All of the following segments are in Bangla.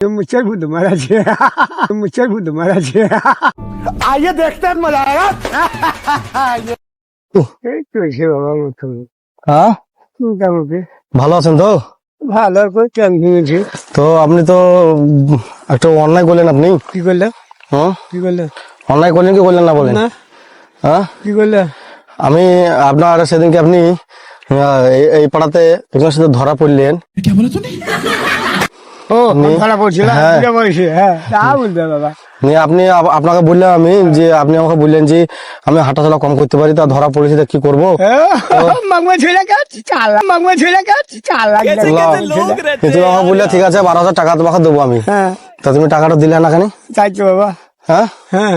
मुझसे खुद मारा छे मुझसे खुद मारा छे आइए देखते हैं मजा आएगा कैसे बाबा मुझको হ্যাঁ মোটামুটি ভালো আছেন তো ভালো করে চান ভেঙেছি তো আপনি তো উম, একটা অন্যায় করলেন আপনি কি করলে হ্যাঁ কি করলে অন্যায় করলেন কি করলেন না বলেন না হ্যাঁ কি করলে আমি আপনার সেদিনকে আপনি আহ, এই- এই পাড়াতে একজনের সাথে ধরা পড়লেন ও হ্যাঁ। হ্যাঁ তা বলতে বাবা। আপনি আপনাকে বললাম আমি যে আপনি আমাকে বললেন যে আমি হাঁটাচলা কম করতে পারি তা ধরা পড়েছি তা কি করব? চাল চাল কিন্তু আমাকে বললে ঠিক আছে বারো হাজার টাকা তোমাকে দেবো আমি। হ্যাঁ। তা তুমি টাকাটা দিলে না কেন চাইছো বাবা। হ্যাঁ? হ্যাঁ।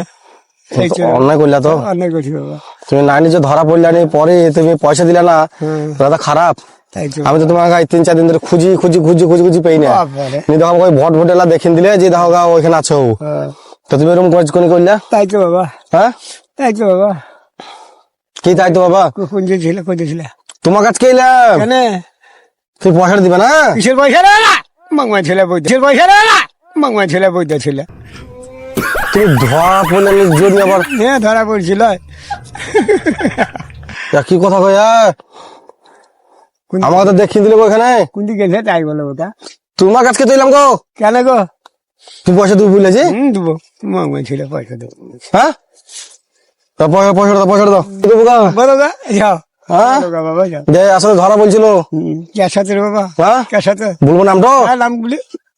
অন্যায় করলে তো। অনেক করছি বাবা। তুমি না নিজে ধরা পড়লে পরে তুমি পয়সা দিলে না দাদা খারাপ। আমি তো তোমাকে তিন চার দিন ধরে খুঁজি খুঁজি খুঁজি খুঁজি খুঁজি পেই না। নি দেখো ওই ভট ভটেলা দেখিন দিলে যে দেখো গা ওইখানে আছো। হ্যাঁ, তো তুমি এরকম কাজ কোনি করলে? তাই তো বাবা। হ্যাঁ? তাই তো বাবা। কি তাই তো বাবা? কোন যে ছিল কোন ছিল? তোমার কাছে কে এলাম। কেন? তুই পয়সা দিবে না? কিসের পয়সা রে না মাগমা ছেলে বৈদ্য। পয়সা রে না মাগমা ছেলে বৈদ্য ছিল। তুমি ধরা পড়লে যদি আবার হ্যাঁ ধরা পড়ছিল। কি কথা কয়া আমাকে তো দেখিয়ে দিলে ওখানে কোন দিকে গেছে? তাই বলো ওটা। তোমার গো কেন গো? তুই পয়সা দেবো মাগমা ছেলে পয়সা দেবো হ্যাঁ? তা পয়সা পয়সা দাও পয়সা দাও। দেবো গা? বলো গা যাও। হ্যাঁ? আসলে ধরা বলছিল বাবা? হ্যাঁ? বলব নামটা? নাম বলি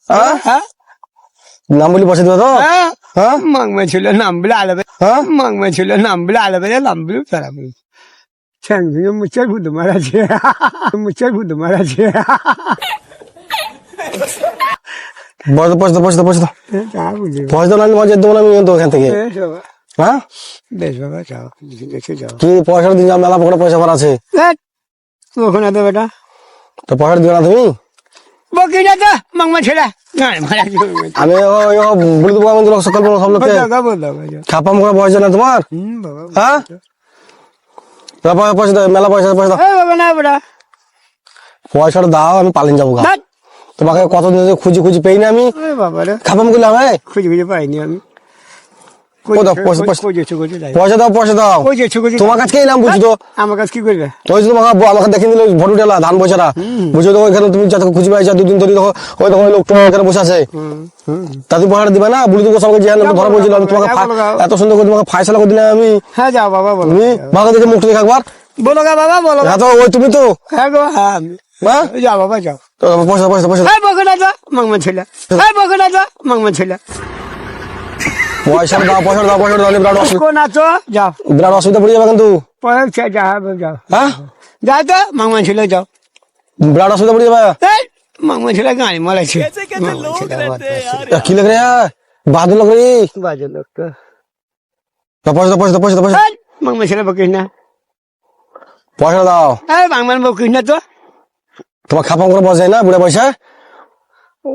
হ্যাঁ? নাম বলি পয়সা দিবে তো? হ্যাঁ। হ্যাঁ? মাগমা ছেলে নাম বলে আলাবে। হ্যাঁ? মাগমা ছেলে নাম বলে আলাবে নাম বলে তারা বলি। ভেঙে পয়সা দাও, পয়সা দাও, পয়সা দাও তা মজা দেবো না আমি থেকে। হ্যাঁ? বেশ বাবা যাও দেখে যাও। কি পয়সা দিন মেলা পকেটে পয়সা ভরা আছে। ওখানে তো বেটা। তো পয়সা দিবে না তুমি? বকি তো মাংমা ছেলে। আমি বলে দেবো আমি তো সকাল সব লোককে বলতো বলতো খাপাম করে পয়সা না তোমার? হ্যাঁ? পয়সা- দাও মেলা দাও। পয়সাটা দাও আমি পালিন যাব তোমাকে কতদিন খুঁজে খুঁজে পেই না আমি। খাপাম করলে হবে? খুঁজে খুঁজে পাইনি আমি। পয়সা, দাও পয়সা দাও। তোমার কাছে এলাম বুঝছ? আমার কাছে কি করবে? ওই যে তোমাকে আমাকে দেখে দিল ভোট উঠেলা ধান বসারা। বুঝছ তো ওইখানে তুমি যত খুঁজি পাইছা দুদিন ধরে দেখো ওই দেখো ওই লোকটা ওখানে বসে আছে। হুম হুম। তা তুমি পয়সাটা দিবে না? বুড়ি তোমাকে সবাইকে জিয়ান ধরা পড়ছিল আমি তোমাকে ফা- বলো, বলো। এত সুন্দর করে তোমাকে ফাইসলা করে দিলাম আমি। হ্যাঁ যাও বাবা বলো। তুমি ভালো দেখে মুখটা দেখে একবার। বলো গা বাবা বলো হ্যাঁ তো ওই তুমি তো। হ্যাঁ গো আমি যাও বাবা যাও। পয়সা পয়সা পয়সা। এই বকে না মাংমা ছেলে। তো মাংমা ছেলে। পয়সা দাও পয়সা দাও পয়সা দাও বিরাট অসুবিধা বকো না তো যাও। বিরাট অসুবিধা পড়ে যাবে কিন্তু। পয়সা যাও যাও হ্যাঁ? যাও তো মাংমা ছেলে যাও। বিরাট অসুবিধা পড়ে যাবে। এই মাংমা ছেলে গাড়ি তা কি লাগে রে? বাদ লোক রে? বাজে লোক তো। পয়সা দাও পয়সা দাও পয়সা দাও পয়সা এই মাংমা ছেলে বকিস না। পয়সা দাও। এই মাংমান বকিস না তো। তোমার খাপাম করে বসে না বুড়া পয়সা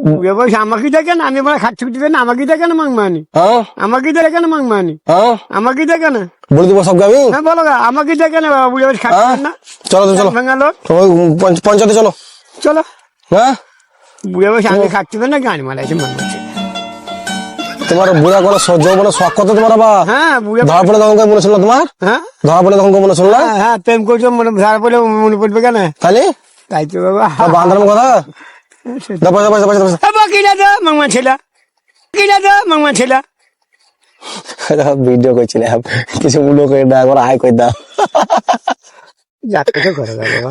বুড়ে বয়স আমাকে দেখেন আমি বলে খাচ্ছি দিবেন আমাকে দেখেন মাংমানি হ্যাঁ আমাকে দেখেন মাংমানি হ্যাঁ আমাকে দেখেন বলে দেবো সব আমি হ্যাঁ বলো গা আমাকে দেখেন বুড়ে হ্যাঁ না? চলো চলো। পঞ্চায়েতে চলো। চলো। হ্যাঁ? বুড়ে আমি না মারাইছে তোমার বুড়া করে সহ্য বলে শখ কত তোমার হ্যাঁ ধরা পড়ে তখন মনে ছিল তোমার? হ্যাঁ? ধরা পড়ে তখন মনে ছিল না হ্যাঁ, হ্যাঁ প্রেম করছ মনে ধার পড়ে মনে পড়বে কেন? তাহলে তাই তো বাবা। বান্ধব কথা? দাও ভিডিও করছিলাম কিছু মূল্য করে দাও আয় করে দাও। যাক করে বাবা।